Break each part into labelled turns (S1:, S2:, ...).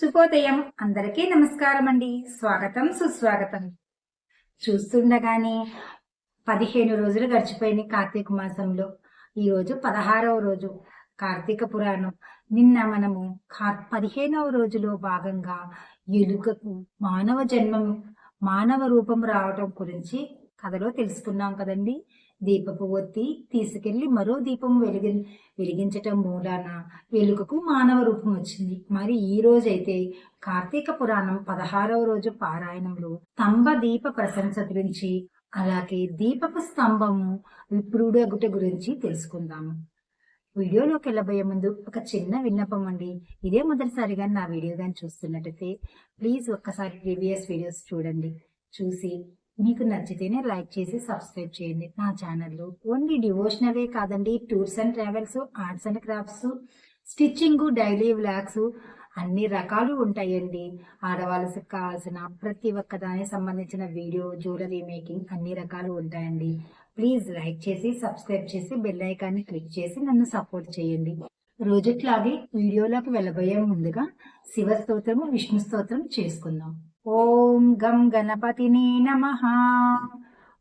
S1: శుభోదయం. అందరికీ నమస్కారం అండి స్వాగతం సుస్వాగతం. చూస్తుండగానే పదిహేను రోజులు గడిచిపోయినాయి కార్తీక మాసంలో. ఈరోజు పదహారవ రోజు కార్తీక పురాణం. నిన్న మనము కా- పదిహేనవ రోజులో భాగంగా ఎలుకకు మానవ జన్మం మానవ రూపం రావటం గురించి కథలో తెలుసుకున్నాం కదండి. దీపపు ఒత్తి తీసుకెళ్ళి మరో దీపం వెలిగి వెలిగించటం మూలాన వెలుగుకు మానవ రూపం వచ్చింది. మరి ఈ రోజైతే కార్తీక పురాణం పదహారవ రోజు పారాయణంలో స్తంభ దీప ప్రశంస గురించి అలాగే దీపపు స్తంభము విప్రుడగుట గురించి తెలుసుకుందాము. వీడియోలోకి వెళ్ళబోయే ముందు ఒక చిన్న విన్నపం అండి. ఇదే మొదటిసారిగా నా వీడియో కానీ చూస్తున్నట్టయితే ప్లీజ్ ఒక్కసారి ప్రీవియస్ వీడియోస్ చూడండి. చూసి మీకు నచ్చితేనే లైక్ చేసి సబ్స్క్రైబ్ చేయండి. నా ఛానల్లో ఓన్లీ డివోషనలే కాదండి tours and travels arts and crafts stitching daily vlogs అన్ని రకాలు ఉంటాయండి. ఆడవాళ్ళకి కావాల్సిన ప్రతి ఒక్క దానికి సంబంధించిన వీడియో జ్యువెలరీ మేకింగ్ అన్ని రకాలు ఉంటాయండి. ప్లీజ్ లైక్ చేసి సబ్స్క్రైబ్ చేసి బెల్ ఐకాన్ని క్లిక్ చేసి నన్ను సపోర్ట్ చేయండి. రోజుట్లాగే వీడియోలోకి వెళ్ళబోయే ముందుగా శివ స్తోత్రము విష్ణు స్తోత్రం చేసుకుందాం. ॐ गं गणपतिने नमः।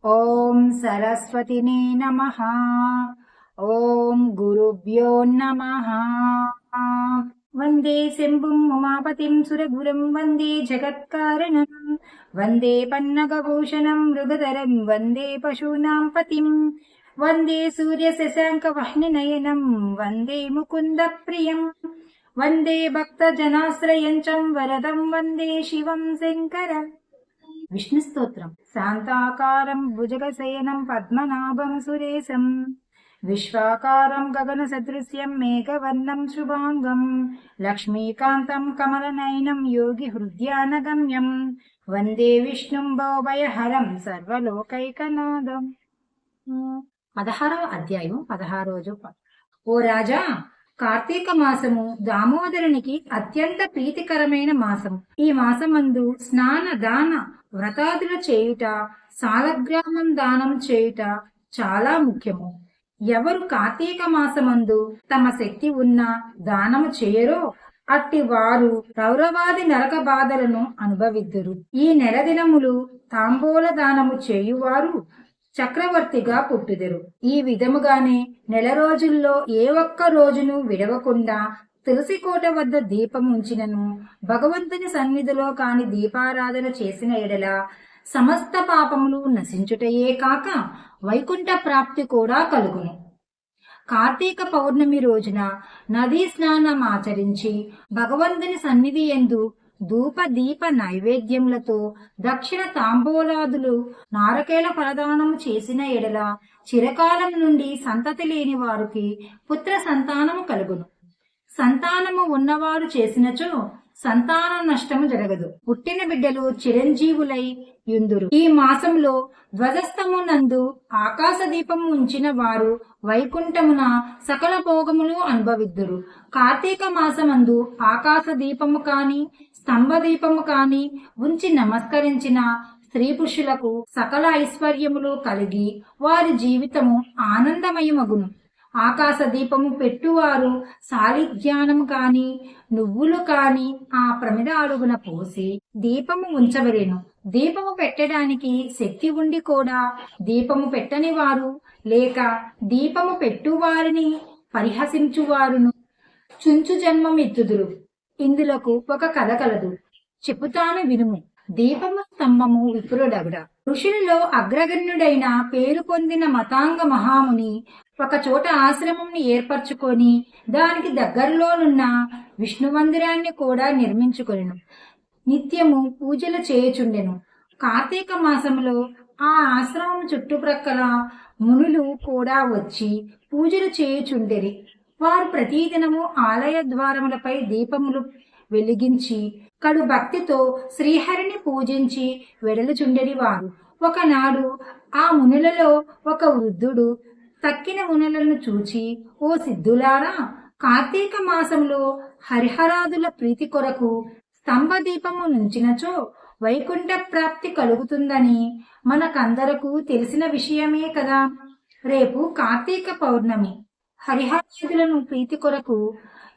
S1: ॐ सरस्वतिने नमः। ॐ गुरुभ्यो नमः। वन्दे शिम्भुं मुमापतिं सुरगुरुं वन्दे जगत्कारणम् वन्दे पन्नगभूषणं मृगतरं वन्दे पशूनां पतिम् वन्दे सूर्यशशाङ्कवह्निनयनम् वन्दे मुकुन्दप्रियम्। వందే ముకుంద ప్రియం వందే భక్త జనాశ్రయం చం వరదం వందే శివం శంకరం విష్ణు స్తోత్రం. శాంతాకారం భుజగశయనం పద్మనాభం సురేశం। విశ్వాకారం గగన సదృశ్యం మేఘవర్ణం శుభాంగం। లక్ష్మీకాంతం కమలనయనం యోగి హృద్యానగమ్యం। వందే విష్ణుం భవభయహరం సర్వలోకైకనాదం। పదహారవ అధ్యాయం పదహారు రోజు ప- ఓ రాజా కార్తీక మాసము దామోదరునికి అత్యంత ప్రీతికరమైన మాసం ఈ మాసమందు స్నాన దాన వ్రతాదులు చేయుట సాలగ్రామం దానం చేయుట చాలా ముఖ్యము. ఎవరు కార్తీక మాసమందు తమ శక్తి ఉన్న దానము చేయరో అట్టి వారు రౌరవాది నరక బాధలను అనుభవిద్దురు. ఈ నెల దినములు తాంబూల దానము చేయువారు చక్రవర్తిగా పుట్టుదెరు. ఈ విధముగానే నెల రోజుల్లో ఏ ఒక్క రోజును విడవకుండా తులసి కోట వద్ద దీపం ఉంచినను భగవంతుని సన్నిధిలో కాని దీపారాధన చేసిన ఎడల సమస్త పాపములు నశించుటయే కాక వైకుంఠ ప్రాప్తి కూడా కలుగును. కార్తీక పౌర్ణమి రోజున నదీ స్నానం ఆచరించి భగవంతుని సన్నిధి ఎందు ధూపదీప నైవేద్యములతో దక్షిణ తాంబూలాదులు నారకేల ఫలదానము చేసిన ఎడల చిరకాలం నుండి సంతతి లేని వారికి పుత్ర సంతానము కలుగును. సంతానము ఉన్నవారు చేసినచో సంతాన నష్టము జరగదు. పుట్టిన బిడ్డలు చిరంజీవులై యుందురు. ఈ మాసంలో ధ్వజస్థమునందు ఆకాశ దీపము ఉంచిన వారు వైకుంఠమున సకల భోగములు అనుభవిద్దురు. కార్తీక మాసమందు ఆకాశ దీపము కాని స్తంభ దీపము కాని ఉంచి నమస్కరించిన స్త్రీ పురుషులకు సకల ఐశ్వర్యములు కలిగి వారి జీవితము ఆనందమయమగును. ఆకాశ దీపము పెట్టువారు. సాలిధ్యానం కాని నువ్వులు కాని ఆ ప్రమిద అడుగున పోసి దీపము ఉంచవలెను. దీపము పెట్టడానికి శక్తి ఉండి కూడా దీపము పెట్టని వారు లేక దీపము పెట్టువారిని పరిహసించువారును. చుంచు జన్మం ఎత్తుదురు. ఇందులకు ఒక కథ కలదు. చెబుతాను వినుము. దీపము స్తంభము విపురుడగుడా ఋషులలో అగ్రగణ్యుడైన పేరు పొందిన మతాంగ మహాముని ఒకచోట ఆశ్రమంని ఏర్పరచుకొని దానికి దగ్గరలోనున్న విష్ణు మందిరాన్ని కూడా నిర్మించుకొనెను. నిత్యము పూజలు చేయుచుండెను. కార్తీక మాసములో ఆ ఆశ్రమం చుట్టుప్రక్కల మునులు కూడా వచ్చి పూజలు చేయుచుండెరి. వారు ప్రతిదినము ఆలయ ద్వారములపై దీపములు వెలిగించి కడు భక్తితో శ్రీహరిని పూజించి వెడలుచుండెడివారు ఒకనాడు ఆ మునులలో ఒక వృద్ధుడు తక్కిన మునులను చూచి ఓ సిద్ధులారా కార్తీక మాసంలో హరిహరాదుల ప్రీతి కొరకు స్తంభ దీపము నుంచినచో వైకుంఠ ప్రాప్తి కలుగుతుందని మనకందరకు తెలిసిన విషయమే కదా. రేపు కార్తీక పౌర్ణమి. హరిహరాదులను ప్రీతి కొరకు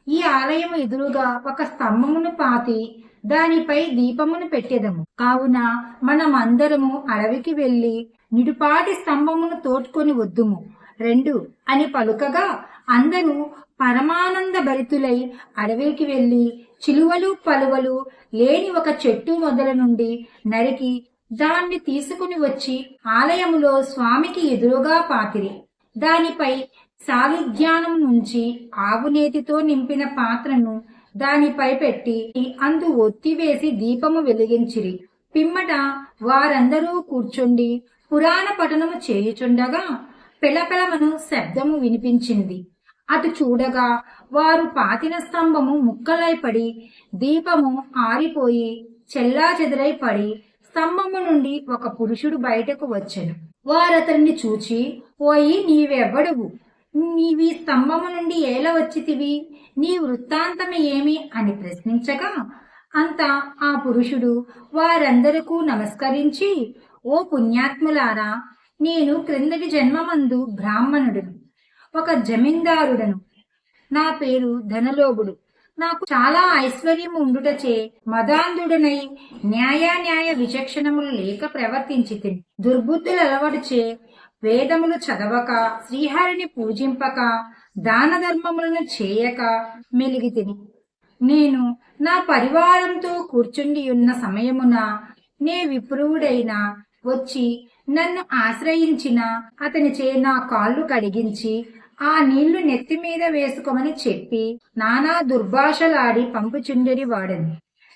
S1: ఈ ఆలయం ఎదురుగా ఒక స్తంభమును పాతి దానిపై దీపమును పెట్టెదము. కావున మనమందరము అడవికి వెళ్ళి నిడుపాటి స్తంభమును తోడ్కొని వద్దుము. రెండు అని పలుకగా అందరూ పరమానంద భరితులై అడవికి వెళ్ళి చిలువలు పలువలు లేని ఒక చెట్టు మొదల నుండి నరికి దాన్ని తీసుకుని వచ్చి ఆలయములో స్వామికి ఎదురుగా పాతిరి. దానిపై సాలిధ్యానం నుంచి ఆవునేతితో నింపిన పాత్రను దానిపై పెట్టి అందు ఒత్తివేసి దీపము వెలిగించిరి. పిమ్మట వారందరూ కూర్చుండి పురాణ పఠనము చేయుచుండగా పెళపెళమను శబ్దము వినిపించింది. అటు చూడగా వారు పాతిన స్తంభము ముక్కలై పడి దీపము ఆరిపోయి చెల్లా చెదరై పడి స్తంభము నుండి ఒక పురుషుడు బయటకు వచ్చెను. వారతన్ని చూచి పోయి నీవెవ్వడువు? నీవి స్తంభము నుండి ఏల వచ్చితివి? నీ వృత్తాంతం ఏమి అని ప్రశ్నించగా అంత ఆ పురుషుడు వారందరకు నమస్కరించి ఓ పుణ్యాత్ములారా నేను క్రిందటి జన్మమందు బ్రాహ్మణుడును ఒక జమీందారుడను. నా పేరు ధనలోభుడు. నాకు చాలా ఐశ్వర్యం ఉండుటచే మదాంధుడనై న్యాయ విచక్షణములు లేక ప్రవర్తించి తిని దుర్బుద్ధులు అలవడిచే వేదములు చదవక శ్రీహరిని పూజింపక దాన ధర్మములను చేయక మెలిగి తిని నేను నా పరివారంతో కూర్చుండి ఉన్న సమయమున నే విప్రువుడైన వచ్చి నన్ను ఆశ్రయించిన అతని చే నా కాళ్ళు కడిగించి ఆ నీళ్ళు నెత్తి మీద వేసుకోమని చెప్పి నానా దుర్భాషలాడి పంపుచుండెడి వాడని.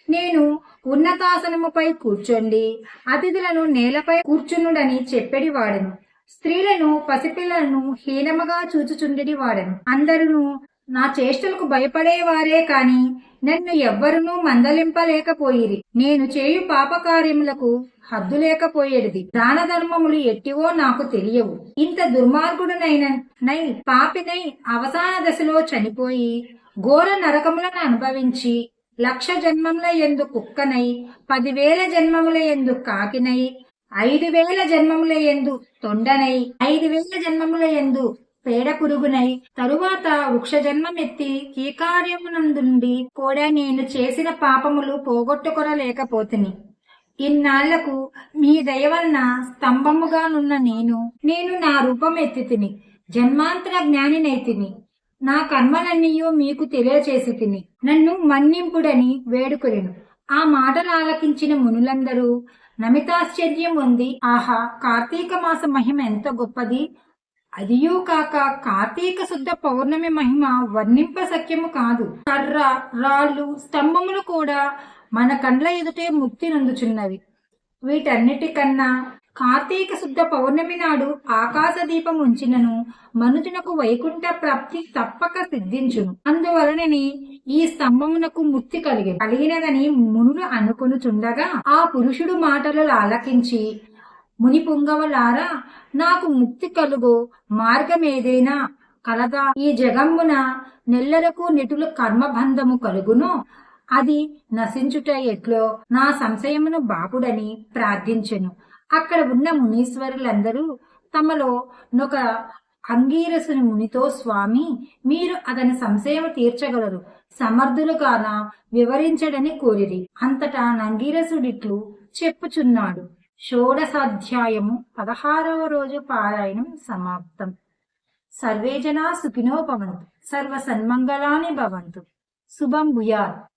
S1: నేను ఉన్నతాసనముపై కూర్చోండి అతిథులను నేలపై కూర్చునుడని చెప్పెడి వాడను. స్త్రీలను పసిపిల్లలను హీనముగా చూచుచుండెడి వాడను. అందరును నా చేష్టలకు భయపడేవారే కాని నన్ను ఎవ్వరునూ మందలింపలేకపోయిరి. నేను చేయు పాపకార్యములకు హద్దు లేకపోయేది దాన ధర్మములు ఎట్టివో నాకు తెలియవు. ఇంత దుర్మార్గుడునైన నై పాపినై అవసాన దశలో చనిపోయి ఘోర నరకములను అనుభవించి లక్ష జన్మముల ఎందు కుక్కనై పదివేల జన్మముల ఎందు కాకినై ఐదు వేల జన్మముల ఎందు తొండనై ఐదు వేల జన్మముల ఎందు పేడ పురుగునై తరువాత వృక్ష జన్మమెత్తి కీకార్యమునందుండి కూడా నేను చేసిన పాపములు పోగొట్టుకొనలేకపోతిని. ఇన్నాళ్ళకు మీ దయవలన స్తంభముగా స్తంభముగానున్న నేను నేను నా రూపం ఎత్తితిని జన్మాంతర జ్ఞానినైతిని. నా కర్మలన్నీయో మీకు తెలియచేసి తిని నన్ను మన్నింపుడని వేడుకొనిను. ఆ మాటలు ఆలకించిన మునులందరూ నమితాశ్చర్యం ఉంది. ఆహా కార్తీక మాస మహిమ ఎంత గొప్పది. అదియూ కాక కార్తీక శుద్ధ పౌర్ణమి మహిమ వర్ణింప సఖ్యము కాదు. కర్ర రాళ్ళు స్తంభములు కూడా మన కండ్ల ఎదుటే ముక్తి నందుచున్నవి. వీటన్నిటికన్నా కార్తీక శుద్ధ పౌర్ణమి నాడు ఆకాశ దీపం ఉంచినను మనుజునకు వైకుంఠ ప్రాప్తి తప్పక సిద్ధించును. అందువలనని ఈ స్తంభమునకు ముక్తి కలిగి కలిగినదని మునులు అనుకొనుచుండగా ఆ పురుషుడు మాటలు ఆలకించి ముని పుంగవలారా నాకు ముక్తి కలుగు మార్గమేదైనా కలదా ఈ జగమ్మున నెల్లలకు నిటులు కర్మబంధము కలుగును అది నశించుట ఎట్లో నా సంశయమును బాపుడని ప్రార్థించెను. అక్కడ ఉన్న మునీశ్వరులందరూ తమలో నొక అంగీరసుని మునితో స్వామి మీరు అతని సంశయం తీర్చగలరు. సమర్థులుగాన వివరించడని కోరిరి. అంతటా నంగీరసుడిట్లు చెప్పుచున్నాడు. షోడసాధ్యాయము పదహారవ రోజు పారాయణం సమాప్తం. సర్వేజనా సుఖినో భవంతు. సర్వ సన్మంగళాని భవంతు. శుభం భూయాత్.